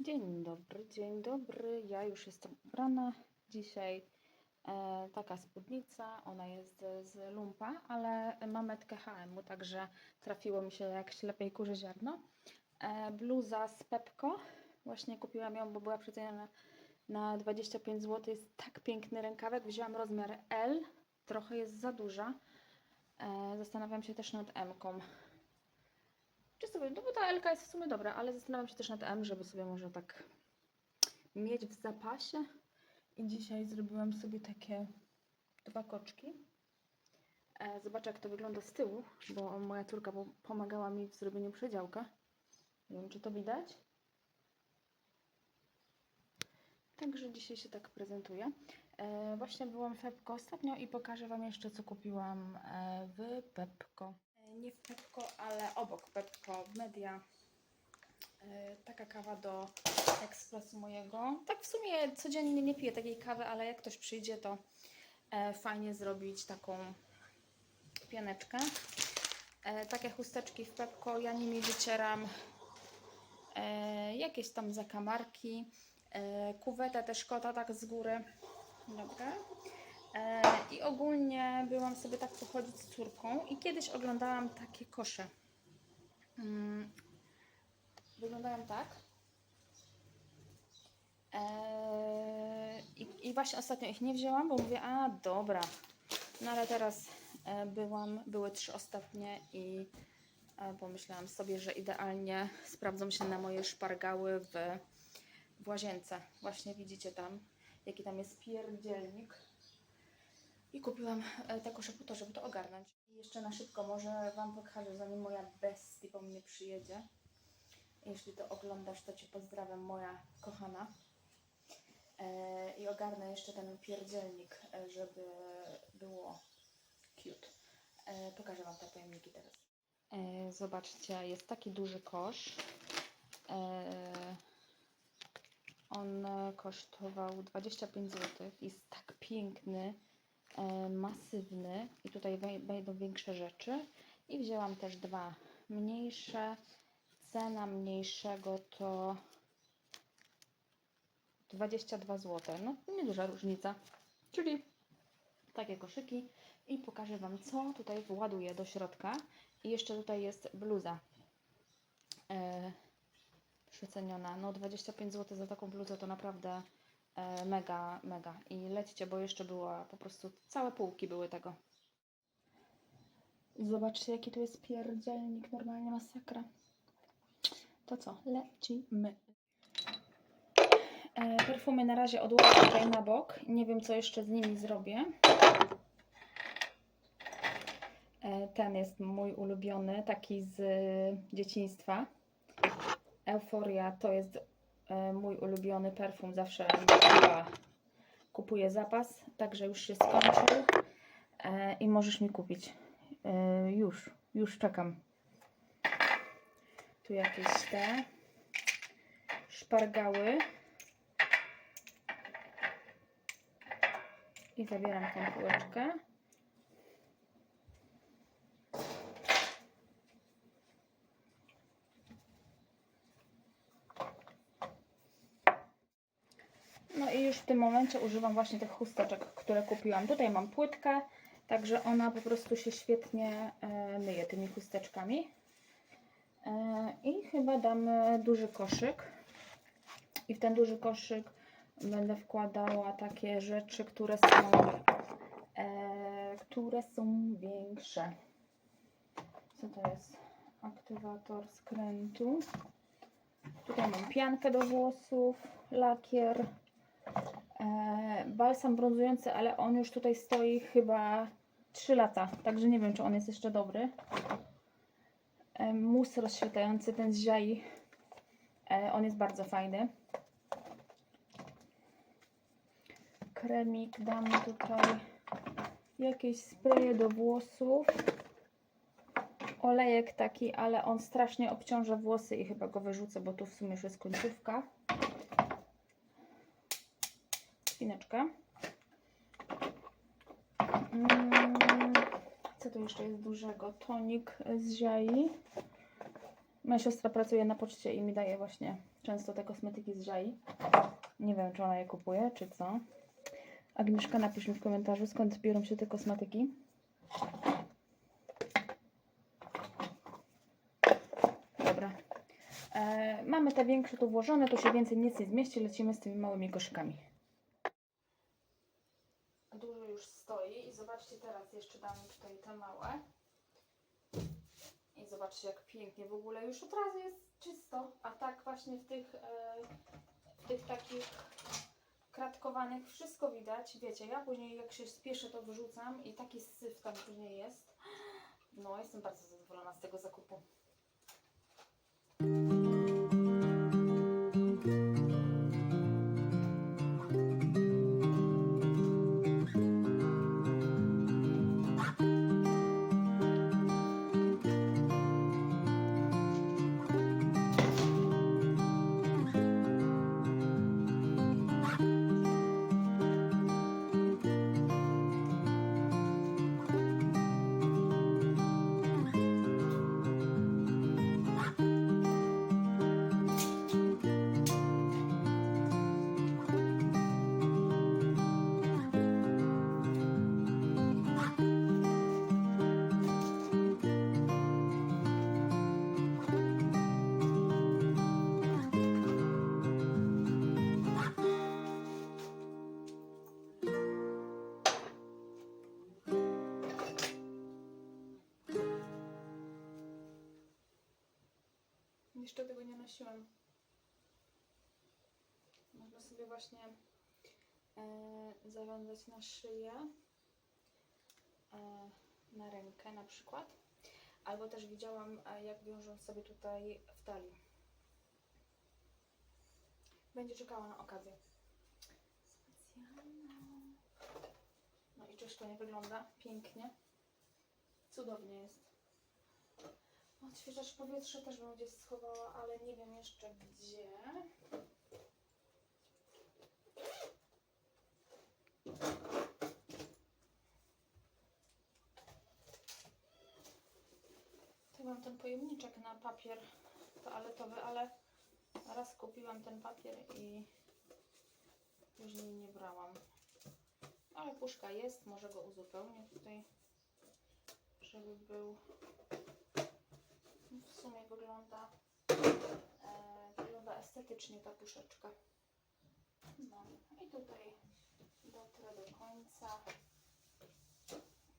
Dzień dobry, dzień dobry. Ja już jestem ubrana. Dzisiaj e, taka spódnica. Ona jest z, lumpa, ale ma metkę H&M, także trafiło mi się jak ślepej kurzy ziarno. E, bluza z Pepko. Właśnie kupiłam ją, bo była przeceniona na 25 zł. Jest tak piękny rękawek. Wzięłam rozmiar L. Trochę jest za duża. E, zastanawiam się też nad M-ką. Czy sobie, no bo ta LK jest w sumie dobra, ale zastanawiam się też nad M, żeby sobie może tak mieć w zapasie. I dzisiaj zrobiłam sobie takie dwa koczki. E, zobaczę jak to wygląda z tyłu, bo moja córka po- pomagała mi w zrobieniu przedziałka. Nie wiem czy to widać. Także dzisiaj się tak prezentuje. E, właśnie byłam w Pepko ostatnio i pokażę Wam jeszcze co kupiłam e, w Pepko. Nie w Pepko, ale obok Pepko, Media. E, taka kawa do ekspresu mojego. Tak w sumie codziennie nie piję takiej kawy, ale jak ktoś przyjdzie, to e, fajnie zrobić taką pianeczkę. E, takie chusteczki w Pepko, ja nimi wycieram jakieś tam zakamarki. Kuwetę też kota tak z góry. Dobra. E, I ogólnie byłam sobie tak pochodzić z córką i kiedyś oglądałam takie kosze. Mm, Wyglądają tak. E, i, I właśnie ostatnio ich nie wzięłam, bo mówię, a dobra. No ale teraz e, byłam, były trzy ostatnie i pomyślałam sobie, że idealnie sprawdzą się na moje szpargały w, w łazience. Właśnie widzicie tam, jaki tam jest pierdzielnik. I kupiłam e, te kosze po to, żeby to ogarnąć. I jeszcze na szybko może Wam pokażę, zanim moja bestia po mnie przyjedzie. Jeśli to oglądasz, to Cię pozdrawiam, moja kochana. E, I ogarnę jeszcze ten pierdzielnik, e, żeby było cute. Pokażę Wam te pojemniki teraz. Zobaczcie, jest taki duży kosz. On kosztował 25 zł. Jest tak piękny, masywny i tutaj wej- wejdą większe rzeczy. I wzięłam też dwa mniejsze. Cena mniejszego to 22 zł. No, nieduża różnica. Czyli takie koszyki. I pokażę Wam, co tutaj właduję do środka. I jeszcze tutaj jest bluza. E, przeceniona. No 25 zł za taką bluzę to naprawdę e, mega, mega. I lećcie, bo jeszcze była po prostu całe półki były tego. Zobaczcie, jaki tu jest pierdzielnik, normalnie masakra. To co? Lecimy. E, perfumy na razie odłożę tutaj na bok. Nie wiem, co jeszcze z nimi zrobię. E, ten jest mój ulubiony, taki z dzieciństwa. Euforia to jest e, mój ulubiony perfum. Zawsze kupuję zapas, także już się skończył. E, I możesz mi kupić. E, już, już czekam. Tu jakieś te szpargały. I zabieram tą półeczkę. No i już w tym momencie używam właśnie tych chusteczek, które kupiłam. Tutaj mam płytkę, także ona po prostu się świetnie e, myje tymi chusteczkami. E, I chyba damy duży koszyk. I w ten duży koszyk będę wkładała takie rzeczy, które są, e, które są większe. Co to jest? Aktywator skrętu. Tutaj mam piankę do włosów, lakier, balsam brązujący, ale on już tutaj stoi chyba 3 lata, także nie wiem, czy on jest jeszcze dobry. E, mus rozświetlający, ten z Ziai, e, on jest bardzo fajny. Kremik, dam tutaj jakieś spreje do włosów. Olejek taki, ale on strasznie obciąża włosy i chyba go wyrzucę, bo tu w sumie już jest końcówka. Spineczka. Mm, Co tu jeszcze jest dużego? Tonik z ziai. Moja siostra pracuje na poczcie i mi daje właśnie często te kosmetyki z Żai. Nie wiem, czy ona je kupuje, czy co. Agnieszka, napisz mi w komentarzu, skąd biorą się te kosmetyki. Dobra. E, mamy te większe tu włożone, tu się więcej nic nie zmieści, lecimy z tymi małymi koszykami. Dużo już stoi i zobaczcie teraz, jeszcze dam tutaj te małe. I zobaczcie jak pięknie, w ogóle już od razu jest czysto, a tak właśnie w tych, e, w tych takich kratkowanych wszystko widać, wiecie, ja później jak się spieszę to wyrzucam i taki syf tam później jest. No, jestem bardzo zadowolona z tego zakupu. Jeszcze tego nie nosiłam. Można sobie właśnie e, zawiązać na szyję, e, na rękę na przykład. Albo też widziałam, e, jak wiążą sobie tutaj w talii. Będzie czekała na okazję. Specjalna. No i czyż to nie wygląda pięknie? Cudownie jest. Odświeżacz powietrza też bym gdzieś schowała, ale nie wiem jeszcze gdzie. Tu mam ten pojemniczek na papier toaletowy, ale raz kupiłam ten papier i później nie brałam. Ale puszka jest, może go uzupełnię tutaj, żeby był w sumie wygląda, e, wygląda estetycznie ta puszeczka. No i tutaj dotrę do końca.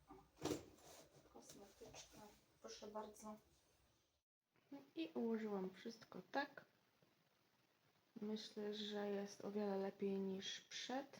O, Kosmetyczka, proszę bardzo. No I ułożyłam wszystko tak. Myślę, że jest o wiele lepiej niż przed.